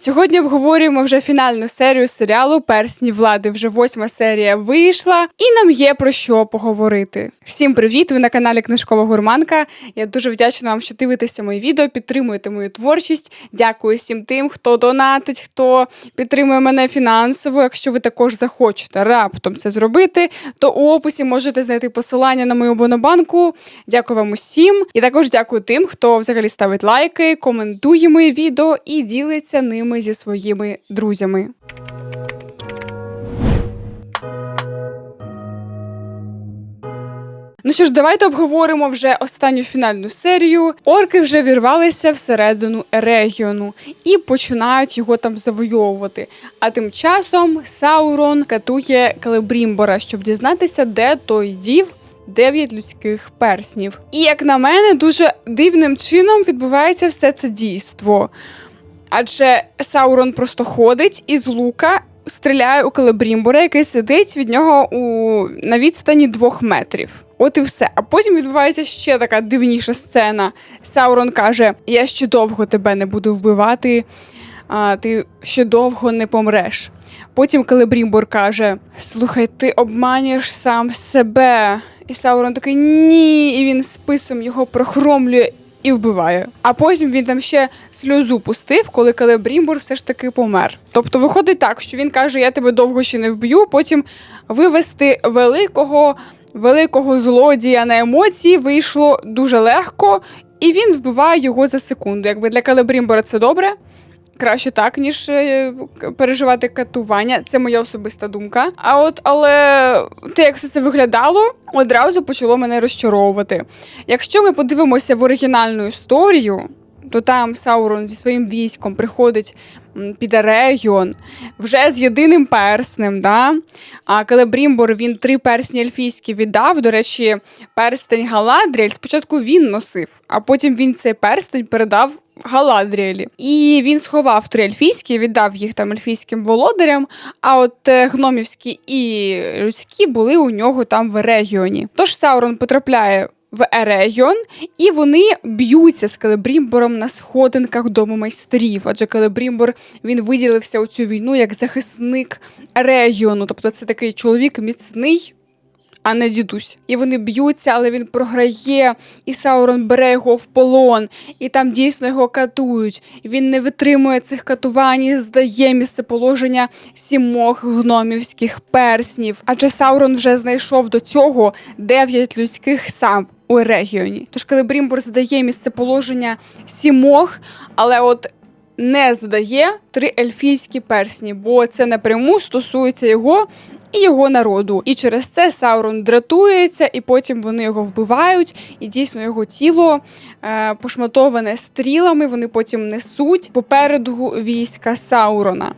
Сьогодні обговорюємо вже фінальну серію серіалу Персні влади. Вже восьма серія вийшла, і нам є про що поговорити. Всім привіт! Ви на каналі Книжкова Гурманка. Я дуже вдячна вам, що дивитеся мої відео, підтримуєте мою творчість. Дякую всім тим, хто донатить, хто підтримує мене фінансово. Якщо ви також захочете раптом це зробити, то у описі можете знайти посилання на мою монобанку. Дякую вам усім. І також дякую тим, хто взагалі ставить лайки, коментує мої відео і ділиться ними зі своїми друзями. Ну що ж, давайте обговоримо вже останню фінальну серію. Орки вже вірвалися всередину регіону і починають його там завойовувати. А тим часом Саурон катує Келебрімбора, щоб дізнатися, де той дів. Дев'ять людських перснів. І як на мене, дуже дивним чином відбувається все це дійство. Адже Саурон просто ходить із лука стріляє у Келебрімбора, який сидить від нього у на відстані двох метрів. От і все. А потім відбувається ще така дивніша сцена. Саурон каже: Я ще довго тебе не буду вбивати, а ти ще довго не помреш. Потім Келебрімбор каже: Слухай, ти обманюєш сам себе. І Саурон такий ні, і він списом його прохромлює і вбиває. А потім він там ще сльозу пустив, коли Калебрімбур все ж таки помер. Тобто виходить так, що він каже: Я тебе довго ще не вб'ю, потім вивести великого, великого злодія на емоції вийшло дуже легко, і він вбиває його за секунду. Якби для Калебрімбора це добре. Краще так, ніж е, переживати катування. Це моя особиста думка. А от, але те, як все це виглядало, одразу почало мене розчаровувати. Якщо ми подивимося в оригінальну історію, то там Саурон зі своїм військом приходить під регіон вже з єдиним перснем. Да? А Келебрімбор він три персні ельфійські віддав. До речі, перстень Галадріель спочатку він носив, а потім він цей перстень передав. Галадріелі. І він сховав три ельфійські, віддав їх там ельфійським володарям. А от е, гномівські і людські були у нього там в регіоні. Тож Саурон потрапляє в Ерегіон, і вони б'ються з Келебрімбором на сходинках дому майстрів. Адже Келебрімбор він виділився у цю війну як захисник регіону. Тобто це такий чоловік міцний. А не дідусь. І вони б'ються, але він програє, і Саурон бере його в полон, і там дійсно його катують. Він не витримує цих катувань, і здає місцеположення сімох гномівських перснів. Адже Саурон вже знайшов до цього дев'ять людських сам у регіоні. Тож Келебрімбор здає місцеположення сімох, але от не здає три ельфійські персні, бо це напряму стосується його і його народу. І через це Саурон дратується, і потім вони його вбивають, і дійсно його тіло е, пошматоване стрілами. Вони потім несуть попереду війська Саурона.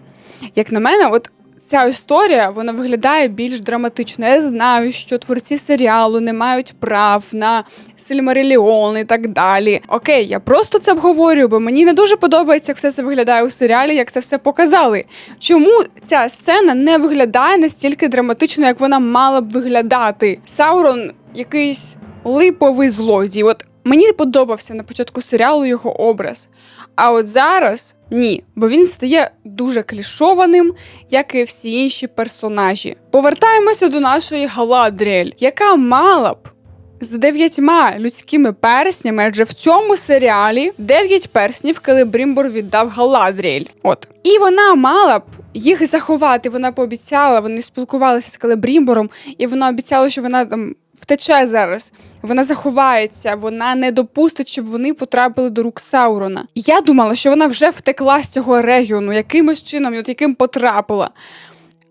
Як на мене, от ця історія вона виглядає більш драматично. Я знаю, що творці серіалу не мають прав на Сильмариліон і так далі. Окей, я просто це обговорюю, бо мені не дуже подобається, як все це виглядає у серіалі, як це все показали. Чому ця сцена не виглядає настільки драматично, як вона мала б виглядати? Саурон якийсь липовий злодій. От мені подобався на початку серіалу його образ. А от зараз ні, бо він стає дуже клішованим, як і всі інші персонажі. Повертаємося до нашої Галадріель, яка мала б. З дев'ятьма людськими перснями, адже в цьому серіалі дев'ять перснів Келебрімбор віддав Галадріель. От і вона мала б їх заховати. Вона пообіцяла, вони спілкувалися з Келебрімбором, і вона обіцяла, що вона там втече зараз. Вона заховається, вона не допустить, щоб вони потрапили до рук Саурона. Я думала, що вона вже втекла з цього регіону, якимось чином, от яким потрапила.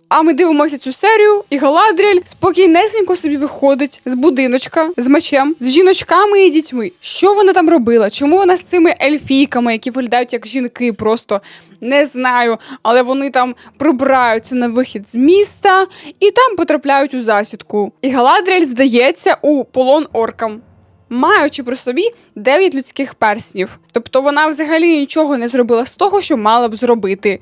А ми дивимося цю серію, і Галадріель спокійнесенько собі виходить з будиночка, з мечем, з жіночками і дітьми. Що вона там робила? Чому вона з цими ельфійками, які виглядають як жінки, просто не знаю. Але вони там пробираються на вихід з міста і там потрапляють у засідку. І Галадріель здається у полон оркам. Маючи при собі 9 людських перснів. Тобто вона взагалі нічого не зробила з того, що мала б зробити.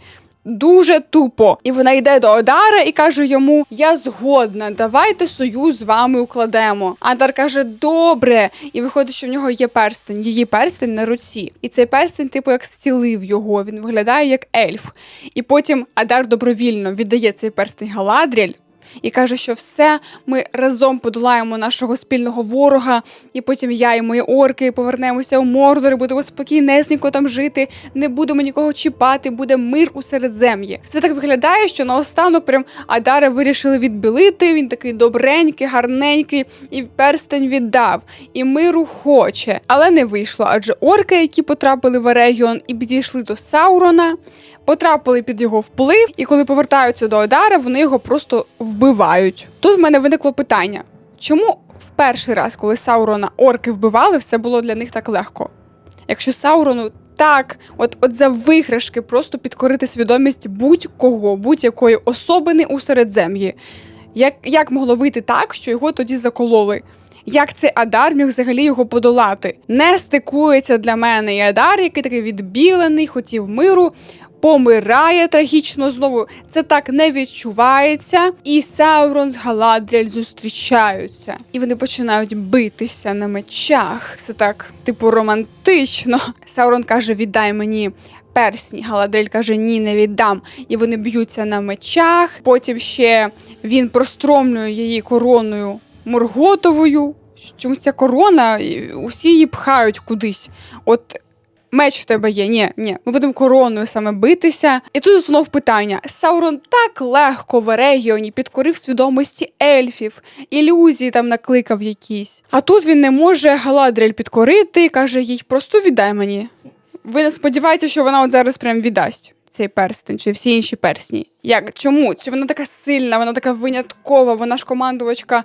Дуже тупо. І вона йде до Одара і каже йому: Я згодна, давайте союз з вами укладемо. Адар каже: Добре. І виходить, що в нього є перстень, її перстень на руці. І цей перстень, типу, як зцілив його. Він виглядає як ельф. І потім Адар добровільно віддає цей перстень Галадріль. І каже, що все, ми разом подолаємо нашого спільного ворога, і потім я і мої орки повернемося у Мордор, і будемо спокійнесенько там жити, не будемо нікого чіпати, буде мир у середзем'ї. Все так виглядає, що наостанок прям Адара вирішили відбілити. Він такий добренький, гарненький, і перстень віддав, і миру хоче. Але не вийшло, адже орки, які потрапили в Ерегіон і підійшли до Саурона, потрапили під його вплив, і коли повертаються до Одара, вони його просто вбивають. Тут в мене виникло питання: чому в перший раз, коли Саурона орки вбивали, все було для них так легко? Якщо Саурону так, от, от за виграшки просто підкорити свідомість будь-кого, будь-якої особини у середзем'ї. Як, як могло вийти так, що його тоді закололи? Як цей Адар міг взагалі його подолати? Не стикується для мене і Адар, який такий відбілений, хотів миру, помирає трагічно знову. Це так не відчувається. І Саурон з Галадріель зустрічаються. І вони починають битися на мечах. Це так, типу, романтично. Саурон каже: Віддай мені. Персні Галадрель каже, ні, не віддам. І вони б'ються на мечах. Потім ще він простромлює її короною Морготовою. Чомусь ця корона, усі її пхають кудись. От меч в тебе є. Ні, ні, ми будемо короною саме битися. І тут знов питання: Саурон так легко в регіоні підкорив свідомості ельфів, ілюзії там накликав якісь. А тут він не може Галадрель підкорити каже їй: просто віддай мені. Ви не сподіваєтеся, що вона от зараз прям віддасть цей перстень чи всі інші персні? Як? Чому? Чи вона така сильна, вона така виняткова, вона ж командувачка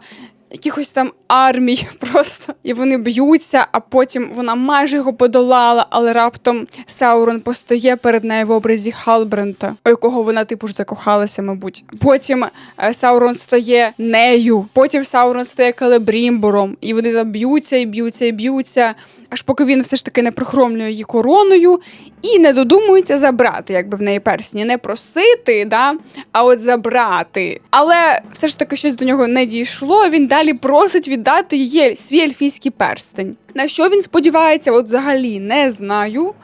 якихось там армій просто. І вони б'ються, а потім вона майже його подолала, але раптом Саурон постає перед нею в образі Халбрента, у якого вона типу ж закохалася, мабуть. Потім е, Саурон стає нею, потім Саурон стає Калебрімбором, і вони там б'ються і б'ються і б'ються. Аж поки він все ж таки не прохромлює її короною і не додумується забрати, якби в неї персні, не просити, да, а от забрати. Але все ж таки щось до нього не дійшло. Він далі просить віддати їй свій ельфійський перстень. На що він сподівається, от взагалі не знаю.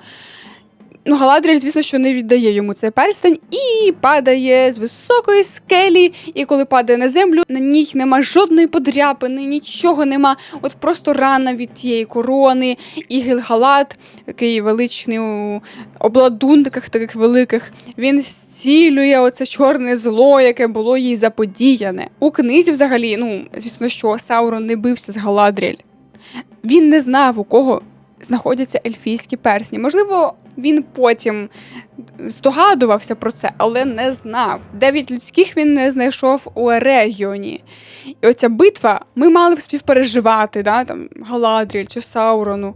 Ну, Галадріель, звісно, що не віддає йому цей перстень і падає з високої скелі. І коли падає на землю, на ній нема жодної подряпини, нічого нема. От просто рана від тієї корони. І Гілгалат, такий величний у обладунках таких великих, він зцілює оце чорне зло, яке було їй заподіяне. У книзі, взагалі, ну звісно, що Саурон не бився з Галадріель. Він не знав, у кого знаходяться ельфійські персні. Можливо, він потім здогадувався про це, але не знав. Дев'ять людських він не знайшов у регіоні. І оця битва ми мали б співпереживати, да, там, Галадріль чи Саурону.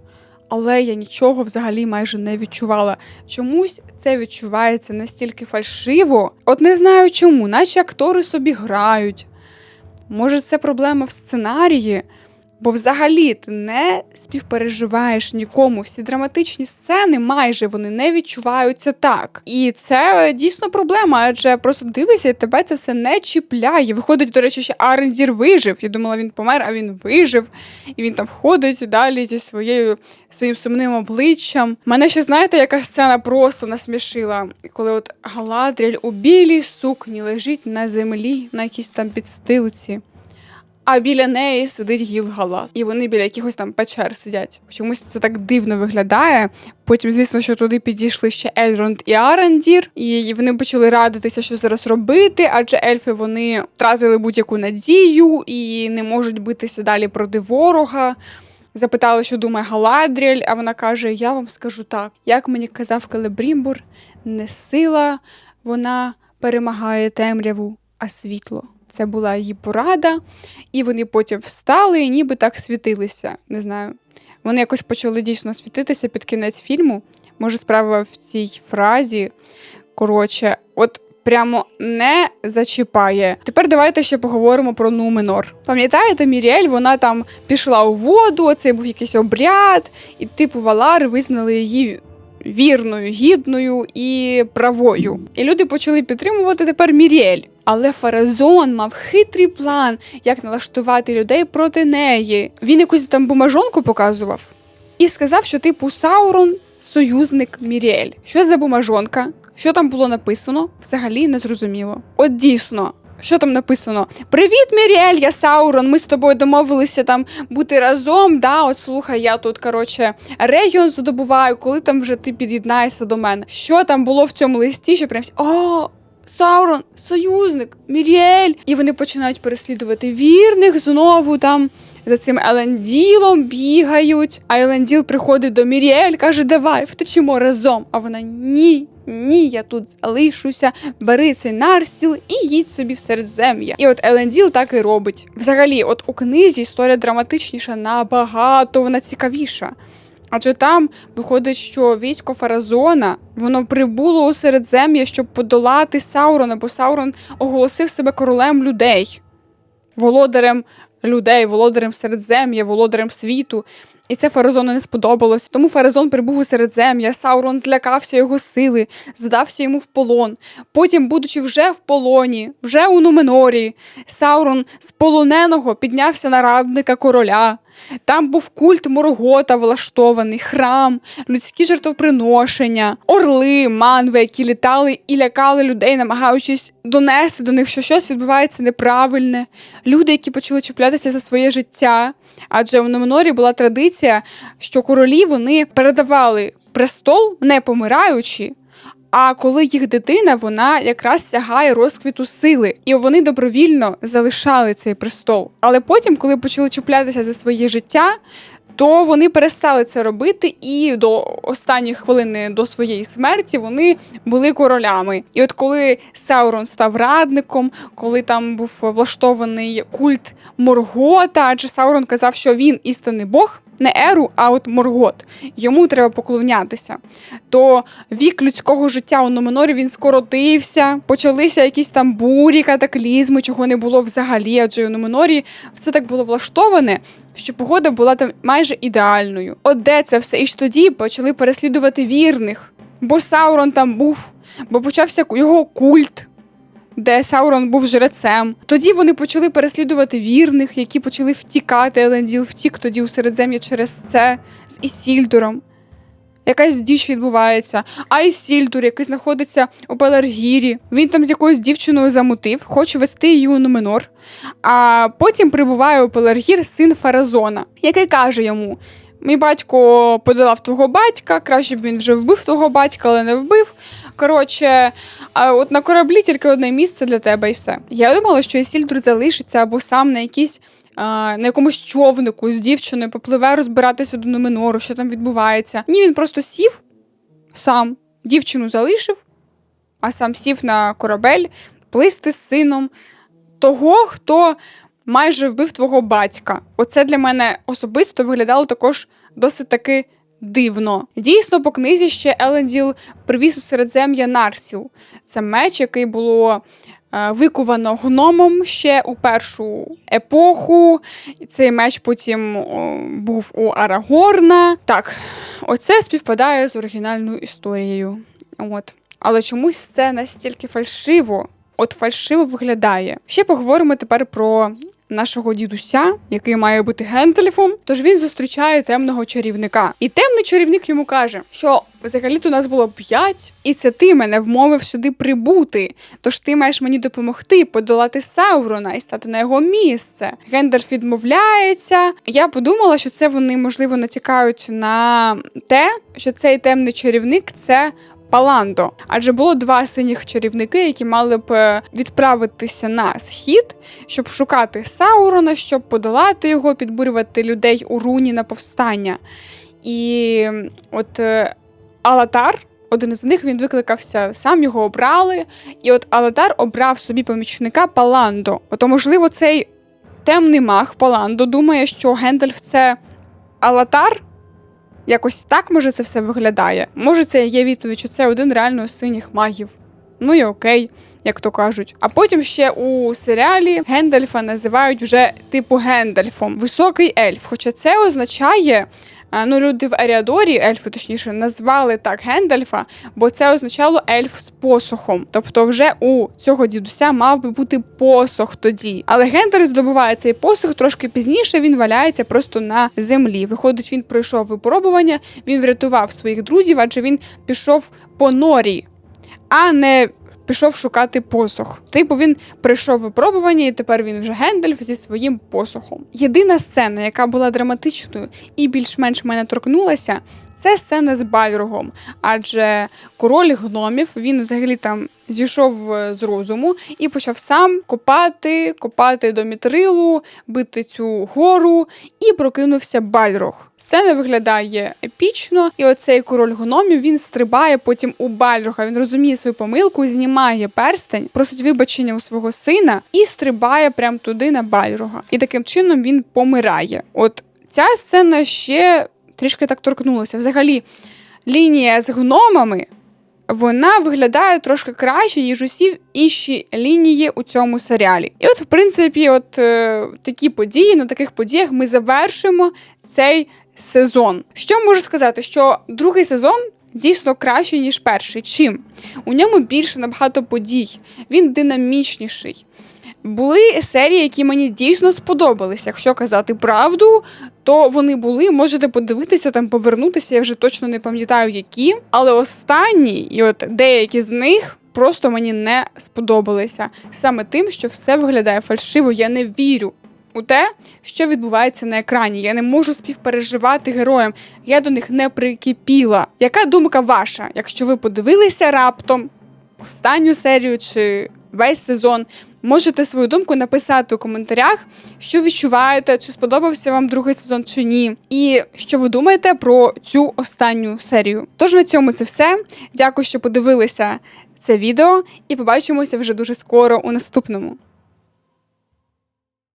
Але я нічого взагалі майже не відчувала. Чомусь це відчувається настільки фальшиво. От не знаю чому, наче актори собі грають. Може, це проблема в сценарії? Бо взагалі ти не співпереживаєш нікому. Всі драматичні сцени майже вони не відчуваються так. І це дійсно проблема, адже просто дивишся, і тебе це все не чіпляє. Виходить, до речі, ще Арендір вижив. Я думала, він помер, а він вижив. І він там ходить далі зі своєю своїм сумним обличчям. Мене ще знаєте, яка сцена просто насмішила, коли от Галадріль у білій сукні лежить на землі, на якійсь там підстилці. А біля неї сидить Гілгалат. І вони біля якихось там печер сидять. Чомусь це так дивно виглядає. Потім, звісно, що туди підійшли ще Ельронд і Арандір, і вони почали радитися, що зараз робити, адже ельфи вони втратили будь-яку надію і не можуть битися далі проти ворога. Запитали, що думає Галадріель, а вона каже: Я вам скажу так, як мені казав Келебрімбур, не сила, вона перемагає темряву, а світло. Це була її порада, і вони потім встали і ніби так світилися. Не знаю. Вони якось почали дійсно світитися під кінець фільму. Може, справа в цій фразі. Коротше, от прямо не зачіпає. Тепер давайте ще поговоримо про Нуменор. Пам'ятаєте, Міріель, вона там пішла у воду, це був якийсь обряд, і типу Валари визнали її вірною, гідною і правою. І люди почали підтримувати тепер Міріель. Але Фаразон мав хитрий план, як налаштувати людей проти неї. Він якусь там бумажонку показував і сказав, що типу Саурон союзник Міріель. Що за бумажонка? Що там було написано? Взагалі не зрозуміло. От дійсно. Що там написано? Привіт, Міріель, я Саурон. Ми з тобою домовилися там бути разом. Да, от слухай, я тут коротше регіон здобуваю, коли там вже ти під'єднаєшся до мене. Що там було в цьому листі? Що прям о, Саурон, союзник, Міріель. І вони починають переслідувати вірних знову там. За цим Еленділом бігають, а Еленділ приходить до Міріель, каже: Давай, втечимо разом. А вона ні, ні, я тут залишуся, бери цей нарсіл і їдь собі в середзем'я. І от Еленділ так і робить. Взагалі, от у книзі історія драматичніша набагато вона цікавіша. Адже там виходить, що військо Фаразона воно прибуло у середзем'я, щоб подолати Саурона, бо Саурон оголосив себе королем людей, володарем людей, володарем середзем'я, володарем світу. І це Фаразону не сподобалось. Тому Фаразон прибув у середзем'я, Саурон злякався його сили, здався йому в полон. Потім, будучи вже в полоні, вже у Нуменорі, Саурон з полоненого піднявся на радника короля. Там був культ Моргота влаштований, храм, людські жертвоприношення, орли, манви, які літали і лякали людей, намагаючись донести до них, що щось відбувається неправильне. Люди, які почали чіплятися за своє життя. Адже у Номенорі була традиція, що королі вони передавали престол, не помираючи. А коли їх дитина, вона якраз сягає розквіту сили, і вони добровільно залишали цей престол. Але потім, коли почали чіплятися за своє життя, то вони перестали це робити, і до останньої хвилини до своєї смерті вони були королями. І от коли Саурон став радником, коли там був влаштований культ Моргота, адже Саурон казав, що він істинний Бог. Не Еру, а от Моргот. Йому треба поклонятися. То вік людського життя у Номенорі він скоротився, почалися якісь там бурі, катаклізми, чого не було взагалі. Адже у Номенорі все так було влаштоване, що погода була там майже ідеальною. От де це все? І ж тоді почали переслідувати вірних, бо Саурон там був, бо почався його культ. Де Саурон був жрецем. Тоді вони почали переслідувати вірних, які почали втікати. Еленділ втік тоді у середзем'я через це з Ісільдуром. Якась діч відбувається. А Ісільдур, який знаходиться у Пеларгірі, він там з якоюсь дівчиною замутив, хоче вести її у Нуменор. А потім прибуває у Пеларгір син Фаразона, який каже йому: Мій батько подолав твого батька, краще б він вже вбив твого батька, але не вбив. Коротше, от на кораблі тільки одне місце для тебе і все. Я думала, що Ісільдур залишиться або сам на якійсь. На якомусь човнику з дівчиною попливе розбиратися до Нуменору, що там відбувається. Ні, він просто сів сам, дівчину залишив, а сам сів на корабель плисти з сином того, хто майже вбив твого батька. Оце для мене особисто виглядало також досить таки дивно. Дійсно, по книзі ще Еленділ привіз у середзем'я Нарсіл. Це меч, який було. Викувано гномом ще у першу епоху. Цей меч потім був у Арагорна. Так, оце співпадає з оригінальною історією. От. Але чомусь все настільки фальшиво, от фальшиво виглядає. Ще поговоримо тепер про нашого дідуся, який має бути Гендальфом. Тож він зустрічає темного чарівника. І темний чарівник йому каже, що взагалі-то нас було п'ять, і це ти мене вмовив сюди прибути. Тож ти маєш мені допомогти подолати Саурона і стати на його місце. Гендальф відмовляється. Я подумала, що це вони можливо натякають на те, що цей темний чарівник це Паландо, адже було два синіх чарівники, які мали б е, відправитися на схід, щоб шукати Саурона, щоб подолати його, підбурювати людей у руні на повстання. І от е, Алатар. Один з них він викликався, сам його обрали, і от Алатар обрав собі помічника Паландо. Ото, можливо, цей темний маг Паландо думає, що Гендальф це Алатар, Якось так може це все виглядає. Може, це є відповідь, що це один реально синіх магів. Ну і окей, як то кажуть. А потім ще у серіалі Гендальфа називають вже типу Гендальфом, високий ельф. Хоча це означає Ну, люди в Еріадорі, ельфи точніше, назвали так Гендальфа, бо це означало ельф з посохом. Тобто, вже у цього дідуся мав би бути посох тоді. Але Гендальф здобуває цей посох трошки пізніше. Він валяється просто на землі. Виходить, він пройшов випробування, він врятував своїх друзів, адже він пішов по норі, а не. Пішов шукати посох. Типу він прийшов випробування, і тепер він вже Гендальф зі своїм посохом. Єдина сцена, яка була драматичною і більш-менш мене торкнулася, це сцена з Бальрогом. Адже король гномів він взагалі там зійшов е, з розуму і почав сам копати, копати до мітрилу, бити цю гору, і прокинувся Бальрог. Сцена виглядає епічно, і оцей король гномів він стрибає потім у Бальрога. Він розуміє свою помилку, знімає перстень, просить вибачення у свого сина і стрибає прямо туди на Бальрога. І таким чином він помирає. От ця сцена ще трішки так торкнулася. Взагалі, лінія з гномами. Вона виглядає трошки краще, ніж усі інші лінії у цьому серіалі. І от, в принципі, от е, такі події, на таких подіях ми завершимо цей сезон. Що можу сказати? Що другий сезон дійсно кращий, ніж перший. Чим? У ньому більше набагато подій, він динамічніший. Були серії, які мені дійсно сподобались. Якщо казати правду, то вони були. Можете подивитися там, повернутися. Я вже точно не пам'ятаю, які. Але останні, і от деякі з них просто мені не сподобалися. Саме тим, що все виглядає фальшиво. Я не вірю у те, що відбувається на екрані. Я не можу співпереживати героям. Я до них не прикипіла. Яка думка ваша, якщо ви подивилися раптом останню серію чи весь сезон? Можете свою думку написати у коментарях, що відчуваєте, чи сподобався вам другий сезон чи ні, і що ви думаєте про цю останню серію. Тож на цьому це все. Дякую, що подивилися це відео, і побачимося вже дуже скоро у наступному.